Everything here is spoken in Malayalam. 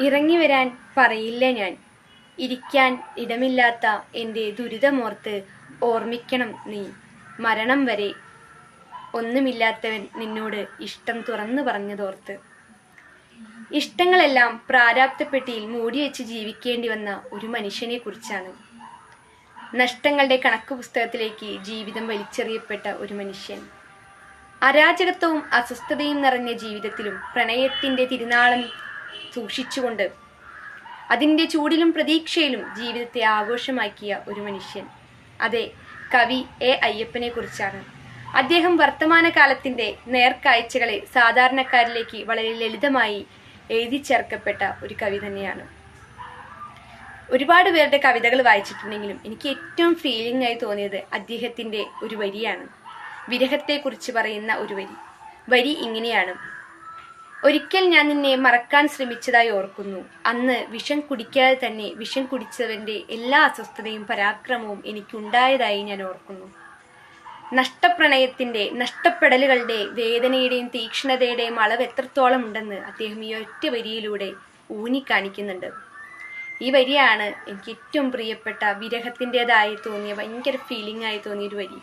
ഇറങ്ങി വരാൻ പറയില്ല ഞാൻ. ഇരിക്കാൻ ഇടമില്ലാത്ത എന്റെ ദുരിതമോർത്ത് ഓർമ്മിക്കണം നീ. മരണം വരെ ഒന്നുമില്ലാത്തവൻ നിന്നോട് ഇഷ്ടം തുറന്നു പറഞ്ഞതോർത്ത്. ഇഷ്ടങ്ങളെല്ലാം പ്രാരാബ്ധപ്പെട്ടിയിൽ മൂടിവെച്ച് ജീവിക്കേണ്ടി വന്ന ഒരു മനുഷ്യനെ കുറിച്ചാണ് നഷ്ടങ്ങളുടെ കണക്ക് പുസ്തകത്തിലേക്ക് ജീവിതം വലിച്ചെറിയപ്പെട്ട ഒരു മനുഷ്യൻ. അരാജകത്വവും അസ്വസ്ഥതയും നിറഞ്ഞ ജീവിതത്തിലും പ്രണയത്തിന്റെ തിരുനാളം സൂക്ഷിച്ചുകൊണ്ട് അതിന്റെ ചൂടിലും പ്രതീക്ഷയിലും ജീവിതത്തെ ആഘോഷമാക്കിയ ഒരു മനുഷ്യൻ. അതെ കവി എ. അയ്യപ്പനെ കുറിച്ചാണ്. അദ്ദേഹം വർത്തമാനകാലത്തിന്റെ നേർക്കാഴ്ചകളെ സാധാരണക്കാരിലേക്ക് വളരെ ലളിതമായി എഴുതി ചേർക്കപ്പെട്ട ഒരു കവി തന്നെയാണ്. ഒരുപാട് പേരുടെ കവിതകൾ വായിച്ചിട്ടുണ്ടെങ്കിലും എനിക്ക് ഏറ്റവും ഫീലിംഗ് ആയി തോന്നിയത് അദ്ദേഹത്തിന്റെ ഒരു വരിയാണ്. വിരഹത്തെക്കുറിച്ച് പറയുന്ന ഒരു വരി. വരി ഇങ്ങനെയാണ്. ഒരിക്കൽ ഞാൻ നിന്നെ മറക്കാൻ ശ്രമിച്ചതായി ഓർക്കുന്നു. അന്ന് വിഷം കുടിക്കാതെ തന്നെ വിഷം കുടിച്ചവന്റെ എല്ലാ അസ്വസ്ഥതയും പരാക്രമവും എനിക്കുണ്ടായതായി ഞാൻ ഓർക്കുന്നു. നഷ്ടപ്രണയത്തിന്റെ നഷ്ടപ്പെടലുകളുടെ വേദനയുടെയും തീക്ഷ്ണതയുടെയും അളവ് എത്രത്തോളം ഉണ്ടെന്ന് അദ്ദേഹം ഈ ഒറ്റ വരിയിലൂടെ ഊന്നിക്കാണിക്കുന്നുണ്ട്. ഈ വരിയാണ് എനിക്ക് ഏറ്റവും പ്രിയപ്പെട്ട വിരഹത്തിന്റെതായി തോന്നിയ ഭയങ്കര ഫീലിംഗ് ആയി തോന്നിയൊരു വരി.